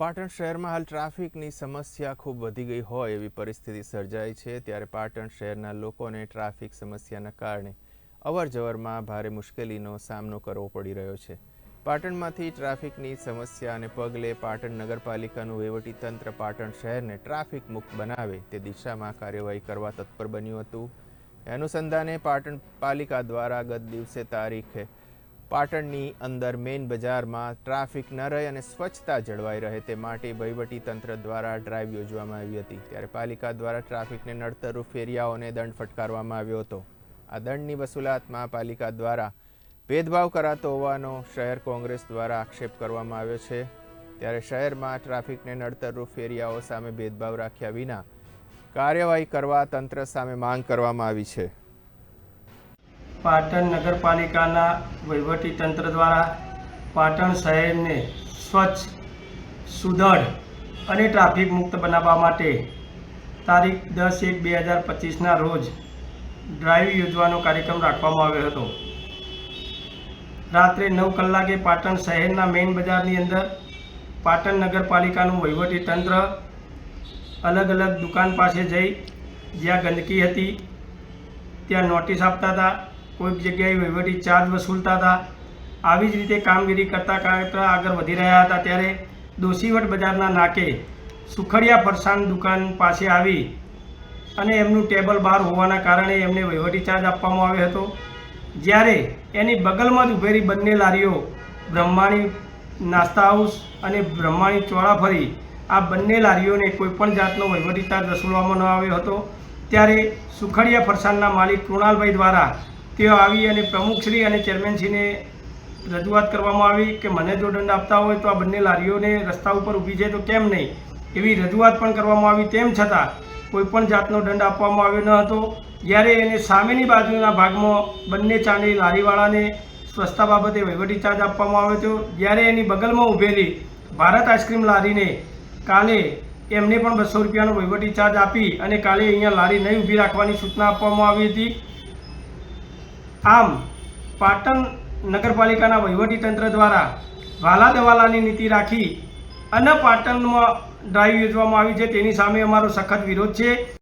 પાટણ શહેરમાં હાલ ટ્રાફિકની સમસ્યા ખૂબ વધી ગઈ હોય એવી પરિસ્થિતિ સર્જાઈ છે, ત્યારે પાટણ શહેરના લોકોને ટ્રાફિક સમસ્યાના કારણે અવરજવરમાં ભારે મુશ્કેલીનો સામનો કરવો પડી રહ્યો છે. પાટણમાંથી ટ્રાફિકની સમસ્યાને પગલે પાટણ નગરપાલિકાનું વહીવટીતંત્ર પાટણ શહેરને ટ્રાફિક મુક્ત બનાવે તે દિશામાં કાર્યવાહી કરવા તત્પર બન્યું હતું. અનુસંધાને પાટણ પાલિકા દ્વારા ગત દિવસે તારીખે પાટણની અંદર મેઇન બજારમાં ટ્રાફિક ન રહે અને સ્વચ્છતા જળવાઈ રહે તે માટે વહીવટી તંત્ર દ્વારા ડ્રાઈવ યોજવામાં આવી હતી. ત્યારે પાલિકા દ્વારા ટ્રાફિકને નડતરરૂપ ફેરિયાઓને દંડ ફટકારવામાં આવ્યો હતો. આ દંડની વસૂલાતમાં પાલિકા દ્વારા ભેદભાવ કરાતો હોવાનો શહેર કોંગ્રેસ દ્વારા આક્ષેપ કરવામાં આવ્યો છે. ત્યારે શહેરમાં ટ્રાફિકને નડતરરૂપ ફેરિયાઓ સામે ભેદભાવ રાખ્યા વિના કાર્યવાહી કરવા તંત્ર સામે માંગ કરવામાં આવી છે. પાટણ નગરપાલિકાના વહીવટી તંત્ર દ્વારા પાટણ શહેરને સ્વચ્છ, સુદૃઢ અને ટ્રાફિક મુક્ત બનાવવા માટે તારીખ દસ એક બે હજાર પચીસના રોજ ડ્રાઈવ યોજવાનો કાર્યક્રમ રાખવામાં આવ્યો હતો. રાત્રે નવ કલાકે પાટણ શહેરના મેઇન બજારની અંદર પાટણ નગરપાલિકાનું વહીવટી તંત્ર અલગ અલગ દુકાન પાસે જઈ જ્યાં ગંદકી હતી, ત્યાં નોટિસ આપતા હતા કોઈક જગ્યાએ વહીવટી ચાર્જ વસૂલતા હતા. આવી જ રીતે કામગીરી કરતા કરતા આગળ વધી રહ્યા હતા. ત્યારે દોશીવટ બજારના નાકે સુખડિયા ફરસાણ દુકાન પાસે આવી અને એમનું ટેબલ બહાર હોવાના કારણે એમને વહીવટી ચાર્જ આપવામાં આવ્યો હતો. જ્યારે એની બગલમાં જ ઉભેલી બંને લારીઓ બ્રહ્માણી નાસ્તા હાઉસ અને બ્રહ્માણી ચોળાફરી આ બંને લારીઓને કોઈપણ જાતનો વહીવટી ચાર્જ વસૂલવામાં ન આવ્યો હતો. ત્યારે સુખડિયા ફરસાણના માલિક કૃણાલભાઈ દ્વારા તેઓ આવી અને પ્રમુખશ્રી અને ચેરમેનશ્રીને રજૂઆત કરવામાં આવી કે મને જો દંડ આપતા હોય તો આ બંને લારીઓને રસ્તા ઉપર ઊભી છે તો કેમ નહીં? એવી રજૂઆત પણ કરવામાં આવી. તેમ છતાં કોઈપણ જાતનો દંડ આપવામાં આવ્યો ન હતો. જ્યારે એને સામેની બાજુના ભાગમાં બંને ચાંદી લારીવાળાને સ્વચ્છતા બાબતે વહીવટી ચાર્જ આપવામાં આવ્યો હતો. જ્યારે એની બગલમાં ઊભેલી ભારત આઈસ્ક્રીમ લારીને કાલે એમને પણ બસો રૂપિયાનો વહીવટી ચાર્જ આપી અને કાલે અહીંયા લારી નહીં ઊભી રાખવાની સૂચના આપવામાં આવી હતી. આમ, પાટણ નગરપાલિકાના વહીવટીતંત્ર દ્વારા વાલા દવાલાની નીતિ રાખી અને પાટણમાં ડ્રાઈવ યોજવામાં આવી છે, તેની સામે અમારો સખત વિરોધ છે.